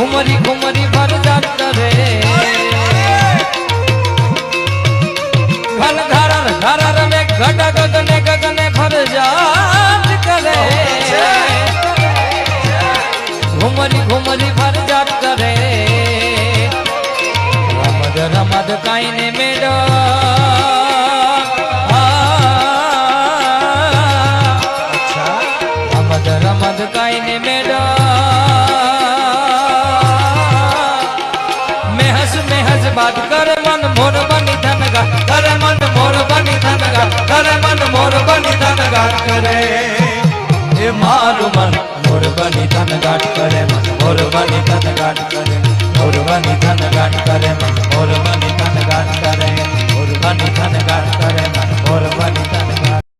ઘુમરી ઘુમરી ફરજાત કરે ઘન ઘર ર ઘર ર મે ઘટક ગને ગને ફરજાત કરે. ઘુમરી ઘુમરી ફરજાત કરે રમદ રમદ કાઈને મેળો. રમદ કાઈને મેળો. बात कर, मन मोर बनी धन गा। कर, मन मोर बनी धन गा। कर, मन मोर बनी धन गाट करे ए मारु मन, मोर बनी धन गाट करे, मन मोर बनी धन गाट करे, मोर बनी धन गाट करे, मन मोर